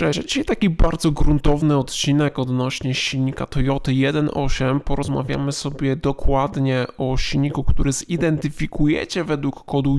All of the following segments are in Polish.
Cześć, dzisiaj taki bardzo gruntowny odcinek odnośnie silnika Toyota 1.8. Porozmawiamy sobie dokładnie o silniku, który zidentyfikujecie według kodu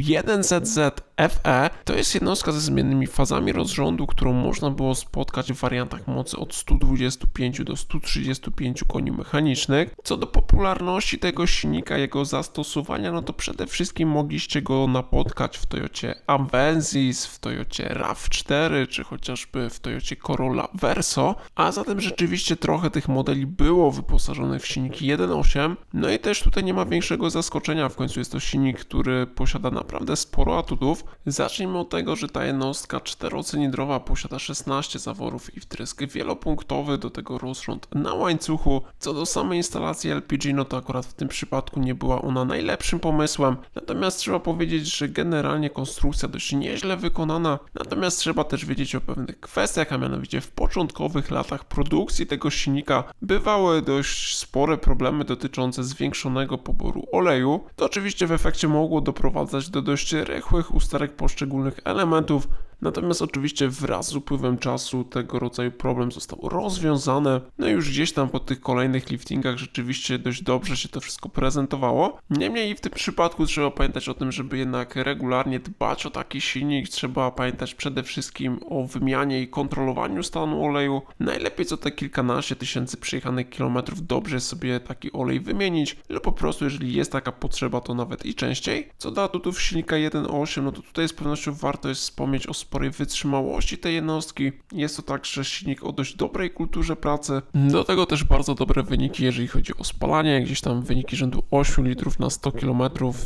1ZZFE. To jest jednostka ze zmiennymi fazami rozrządu, którą można było spotkać w wariantach mocy od 125 do 135 koni mechanicznych. Co do popularności tego silnika, jego zastosowania, no to przede wszystkim mogliście go napotkać w Toyocie Avensis, w Toyocie RAV4, czy chociażby w Toyocie Corolla Verso, a zatem rzeczywiście trochę tych modeli było wyposażonych w silniki 1.8, no i też tutaj nie ma większego zaskoczenia, w końcu jest to silnik, który posiada naprawdę sporo atutów. Zacznijmy od tego, że ta jednostka czterocylindrowa posiada 16 zaworów i wtrysk wielopunktowy, do tego rozrząd na łańcuchu. Co do samej instalacji LPG, no to akurat w tym przypadku nie była ona najlepszym pomysłem, natomiast trzeba powiedzieć, że generalnie konstrukcja dość nieźle wykonana, natomiast trzeba też wiedzieć o pewnych kwestiach, a mianowicie w początkowych latach produkcji tego silnika bywały dość spore problemy dotyczące zwiększonego poboru oleju. To oczywiście w efekcie mogło doprowadzać do dość rychłych usterek poszczególnych elementów, Natomiast oczywiście wraz z upływem czasu tego rodzaju problem został rozwiązany. No i już gdzieś tam po tych kolejnych liftingach rzeczywiście dość dobrze się to wszystko prezentowało. Niemniej w tym przypadku trzeba pamiętać o tym, żeby jednak regularnie dbać o taki silnik. Trzeba pamiętać przede wszystkim o wymianie i kontrolowaniu stanu oleju. Najlepiej co te kilkanaście tysięcy przejechanych kilometrów dobrze sobie taki olej wymienić, lub po prostu jeżeli jest taka potrzeba, to nawet i częściej. Co do atutów silnika 1.8, no to tutaj z pewnością warto jest wspomnieć o sporej wytrzymałości tej jednostki. Jest to także silnik o dość dobrej kulturze pracy. Do tego też bardzo dobre wyniki, jeżeli chodzi o spalanie, gdzieś tam wyniki rzędu 8 litrów na 100 km.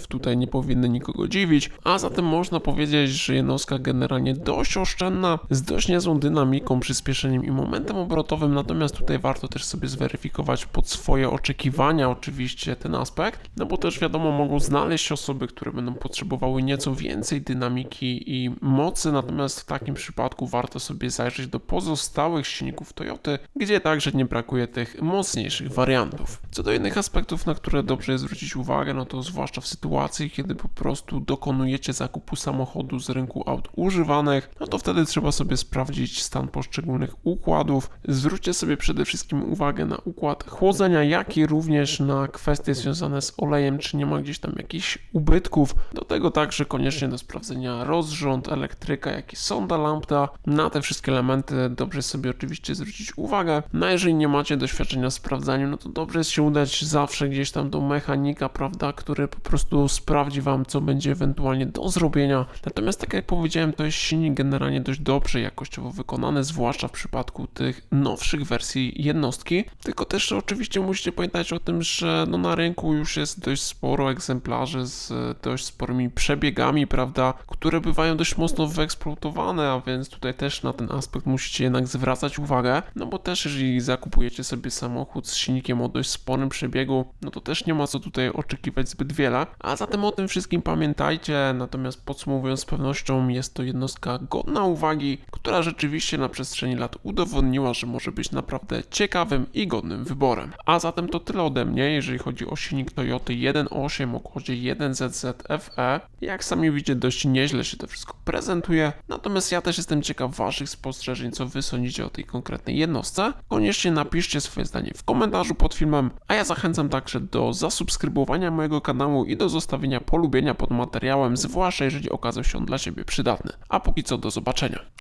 Tutaj nie powinny nikogo dziwić, a zatem można powiedzieć, że jednostka generalnie dość oszczędna, z dość niezłą dynamiką, przyspieszeniem i momentem obrotowym, natomiast tutaj warto też sobie zweryfikować pod swoje oczekiwania oczywiście ten aspekt, no bo też wiadomo mogą znaleźć się osoby, które będą potrzebowały nieco więcej dynamiki i mocy, natomiast w takim przypadku warto sobie zajrzeć do pozostałych silników Toyoty, gdzie także nie brakuje tych mocniejszych wariantów. Co do innych aspektów, na które dobrze jest zwrócić uwagę, no to zwłaszcza w sytuacji, kiedy po prostu dokonujecie zakupu samochodu z rynku aut używanych, no to wtedy trzeba sobie sprawdzić stan poszczególnych układów. Zwróćcie sobie przede wszystkim uwagę na układ chłodzenia, jak i również na kwestie związane z olejem, czy nie ma gdzieś tam jakichś ubytków. Do tego także koniecznie do sprawdzenia rozrząd, elektryka, jak i sonda lambda. Na te wszystkie elementy dobrze sobie oczywiście zwrócić uwagę. No jeżeli nie macie doświadczenia w sprawdzaniu, no to dobrze jest się udać zawsze gdzieś tam do mechanika, prawda, który po prostu sprawdzi wam, co będzie ewentualnie do zrobienia. Natomiast tak jak powiedziałem, to jest silnik generalnie dość dobrze jakościowo wykonany, zwłaszcza w przypadku tych nowszych wersji jednostki. Tylko też oczywiście musicie pamiętać o tym, że no na rynku już jest dość sporo egzemplarzy z dość sporymi przebiegami, prawda, które bywają dość mocno wyeksploatowane, a więc tutaj też na ten aspekt musicie jednak zwracać uwagę, no bo też jeżeli zakupujecie sobie samochód z silnikiem o dość sporym przebiegu, no to też nie ma co tutaj oczekiwać zbyt wiele, a zatem o tym wszystkim pamiętajcie, natomiast podsumowując z pewnością jest to jednostka godna uwagi, która rzeczywiście na przestrzeni lat udowodniła, że może być naprawdę ciekawym i godnym wyborem. A zatem to tyle ode mnie, jeżeli chodzi o silnik Toyota 1.8 o kodzie 1ZZFE. Jak sami widzicie, dość nieźle się to wszystko prezentuje, natomiast ja też jestem ciekaw waszych spostrzeżeń, co wy sądzicie o tej konkretnej jednostce. Koniecznie napiszcie swoje zdanie w komentarzu pod filmem, a ja zachęcam także do zasubskrybowania mojego kanału i do zostawienia polubienia pod materiałem, zwłaszcza jeżeli okazał się on dla ciebie przydatny. A póki co do zobaczenia.